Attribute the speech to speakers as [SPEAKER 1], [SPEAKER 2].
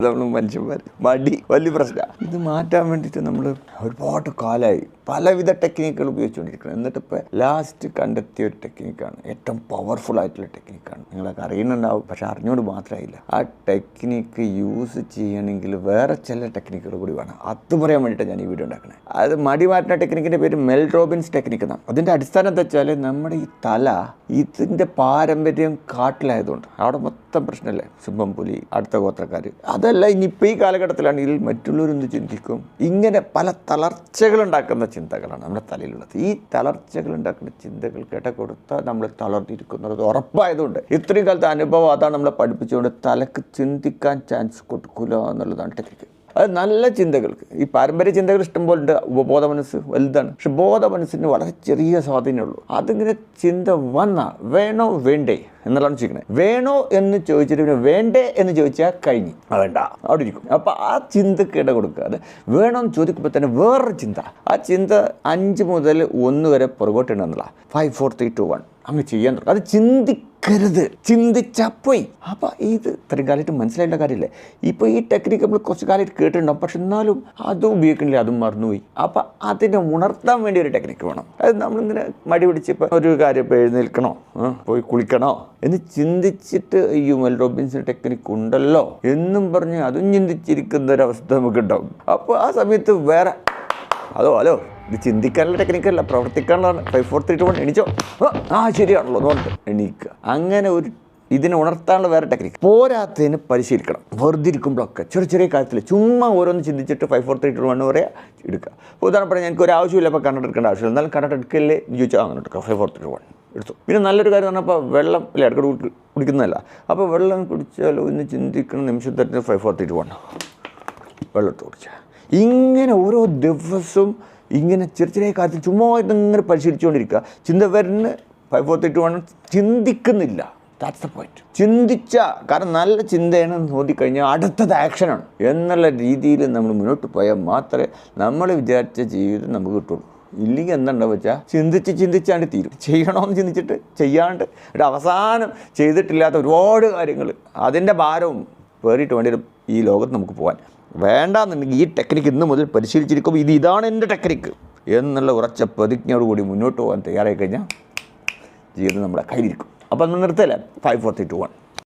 [SPEAKER 1] നമ്മൾ മനുഷ്യന്മാർ മടി വലിയ പ്രശ്നമാണ് ഇത് മാറ്റാൻ വേണ്ടിയിട്ട് നമ്മൾ ഒരുപാട് കാലമായി പലവിധ ടെക്നിക്കുകൾ ഉപയോഗിച്ചുകൊണ്ടിരിക്കുന്നത്. എന്നിട്ട് ഇപ്പോൾ ലാസ്റ്റ് കണ്ടെത്തിയ ഒരു ടെക്നിക്കാണ് ഏറ്റവും പവർഫുൾ ആയിട്ടുള്ള ടെക്നിക്കാണ് നിങ്ങളൊക്കെ അറിയുന്നുണ്ടാവും പക്ഷെ അറിഞ്ഞുകൊണ്ട് മാത്രമായില്ല. ആ ടെക്നിക്ക് യൂസ് ചെയ്യണമെങ്കിൽ വേറെ ചില ടെക്നിക്കുകൾ കൂടി വേണം. അത് പറയാൻ വേണ്ടിയിട്ടാണ് ഞാൻ ഈ വീഡിയോ ഉണ്ടാക്കുന്നത് അത് മടി മാറ്റുന്ന ടെക്നിക്കിന്റെ പേര് മെൽ റോബിൻസ് ടെക്നിക്ക് എന്നാണ്. അതിന്റെ അടിസ്ഥാനം എന്താ വെച്ചാൽ നമ്മുടെ ഈ തല ഇതിന്റെ പാരമ്പര്യം കാട്ടിലായതുകൊണ്ട് അവിടെ മൊത്തം പ്രശ്നമല്ലേ? സിംഹം പുലി അടുത്ത ഗോത്രക്കാർ അതല്ല ഇനിയിപ്പോൾ ഈ കാലഘട്ടത്തിലാണെങ്കിൽ മറ്റുള്ളവരെന്ത് ചിന്തിക്കും? ഇങ്ങനെ പല തളർച്ചകൾ ഉണ്ടാക്കുന്ന ചിന്തകളാണ് നമ്മുടെ തലയിലുള്ളത്. ഈ തളർച്ചകൾ ഉണ്ടാക്കുന്ന ചിന്തകൾ കേട്ട കൊടുത്ത നമ്മൾ തളർന്നിരിക്കുന്നത്. ഉറപ്പായതുകൊണ്ട് ഇത്രയും കാലത്തെ അനുഭവം അതാണ് നമ്മളെ പഠിപ്പിച്ചുകൊണ്ട് തലക്ക് ചിന്തിക്കാൻ ചാൻസ് കൊടുക്കില്ല എന്നുള്ളതാണ് ടെക്നിക്ക്. അത് നല്ല ചിന്തകൾക്ക്. ഈ പാരമ്പര്യ ചിന്തകൾ ഇഷ്ടംപോലെ ഉണ്ട്. ഉപബോധ മനസ്സ് വലുതാണ്. പക്ഷെ ബോധ മനസ്സിന് വളരെ ചെറിയ സ്വാധീനമുള്ളൂ. അതിങ്ങനെ ചിന്ത വന്നാൽ വേണോ വേണ്ടേ? എന്നുള്ളതാണ് ചോദിക്കുന്നത് വേണോ എന്ന് ചോദിച്ചിട്ട് പിന്നെ വേണ്ടേ എന്ന് ചോദിച്ചാൽ കഴിഞ്ഞു. വേണ്ട. അവിടെ ഇരിക്കും. അപ്പോൾ ആ ചിന്തക്ക് ഇട കൊടുക്കാതെ എന്ന് ചോദിക്കുമ്പോൾ തന്നെ വേറൊരു ചിന്ത. ആ ചിന്ത അഞ്ച് മുതൽ ഒന്ന് വരെ പുറകോട്ടുണ്ട് എന്നുള്ള five four three two one അങ്ങ് ചെയ്യാൻ തുടങ്ങും. അത് ചിന്തിക്കരുത്. ചിന്തിച്ചപ്പോയി അപ്പോൾ ഇത് ഇത്രയും കാലമായിട്ട് മനസ്സിലായേണ്ട കാര്യമില്ലേ ഇപ്പോൾ ഈ ടെക്നിക്ക് നമ്മൾ കുറച്ച് കാലമായിട്ട് കേട്ടിട്ടുണ്ടാവും. പക്ഷെ എന്നാലും അതും ഉപയോഗിക്കണില്ല. അതും മറന്നുപോയി. അപ്പോൾ അതിനെ ഉണർത്താൻ വേണ്ടി ഒരു ടെക്നിക്ക് വേണം. അത് നമ്മളിങ്ങനെ മടി പിടിച്ച് ഇപ്പോൾ ഒരു കാര്യം ഇപ്പോൾ എഴുന്നേൽക്കണോ? പോയി കുളിക്കണോ? എന്ന് ചിന്തിച്ചിട്ട് ഈ മെൽ റോബിൻസിന് ടെക്നിക്ക് ഉണ്ടല്ലോ എന്നും പറഞ്ഞ് അതും ചിന്തിച്ചിരിക്കുന്ന ഒരവസ്ഥ നമുക്ക് ഉണ്ടാവും അപ്പോൾ ആ സമയത്ത് വേറെ അതോ ഹലോ ഇത് ചിന്തിക്കാനുള്ള ടെക്നിക്കല്ല പ്രവർത്തിക്കാനുള്ളതാണ്. Five four three two one എണീച്ചോ. ആ, ശരിയാണല്ലോ എന്ന് പറഞ്ഞിട്ട് എണീക്കുക. അങ്ങനെ ഒരു ഇതിനെ ഉണർത്താനുള്ള വേറെ ടെക്നിക്ക് പോരാത്തതിന് പരിശീലിക്കണം. വെറുതെ ഇരിക്കുമ്പോഴൊക്കെ ചെറിയ ചെറിയ കാര്യത്തിൽ ചുമ്മാ ഓരോന്ന് ചിന്തിച്ചിട്ട് five four three two one വരെ എടുക്കുക. ഉദാഹരണം പറഞ്ഞാൽ എനിക്ക് ഒരു ആവശ്യമില്ല ഇപ്പോൾ കണ്ടെടുക്കേണ്ട ആവശ്യമില്ല. എന്നാലും കണ്ടെടുക്കല്ലേ ചോദിച്ചാൽ അങ്ങനെ എടുക്കുക five four three two one എടുത്തു. പിന്നെ നല്ലൊരു കാര്യം പറഞ്ഞപ്പോൾ വെള്ളം അല്ലേ ഇടയ്ക്കിടെ കുടി- കുടിക്കുന്നതല്ല. അപ്പോൾ വെള്ളം കുടിച്ചാലോ ഇന്ന് ചിന്തിക്കുന്ന നിമിഷത്തിന് ഫൈവ് ഫോർ ത്രീ വൺ വെള്ളം എടുത്ത് കുടിച്ചാൽ ഇങ്ങനെ ഓരോ ദിവസവും ഇങ്ങനെ ചെറിയ ചെറിയ കാര്യത്തിൽ ചുമ്മാ ഇങ്ങനെ പരിശീലിച്ചുകൊണ്ടിരിക്കുക ചിന്ത വരുന്ന ഫൈവ് ഫോർ ത്രീ വൺ ചിന്തിക്കുന്നില്ല. ദാറ്റ്സ് ദ പോയിന്റ് ചിന്തിച്ച. കാരണം നല്ല ചിന്തയാണ് നോക്കിക്കഴിഞ്ഞാൽ അടുത്തത് ആക്ഷനാണ് എന്നുള്ള രീതിയിൽ നമ്മൾ മുന്നോട്ട് പോയാൽ മാത്രമേ നമ്മൾ വിചാരിച്ച ജീവിതം നമുക്ക് കിട്ടുള്ളൂ. ഇല്ലെങ്കിൽ എന്താണ്ടാവുക വെച്ചാൽ ചിന്തിച്ച് ചിന്തിച്ചാണ്ട് തീരും. ചെയ്യണമെന്ന് ചിന്തിച്ചിട്ട് ചെയ്യാണ്ട് ഒരു അവസാനം ചെയ്തിട്ടില്ലാത്ത ഒരുപാട് കാര്യങ്ങൾ അതിന്റെ ഭാരവും പേറിയിട്ട് വേണ്ടി ഈ ലോകത്ത് നമുക്ക് പോകാൻ വേണ്ടാന്നുണ്ടെങ്കിൽ ഈ ടെക്നിക്ക് ഇന്ന് മുതൽ പരിശീലിച്ചിരിക്കുമ്പോൾ ഇത് ഇതാണ് എന്റെ ടെക്നിക്ക് എന്നുള്ള ഉറച്ച പ്രതിജ്ഞയോടുകൂടി മുന്നോട്ട് പോകാൻ തയ്യാറായി കഴിഞ്ഞാൽ ജീവിതം നമ്മുടെ കയ്യിലിരിക്കും. അപ്പം അന്ന് നിർത്തല്ലേ? Five four three two one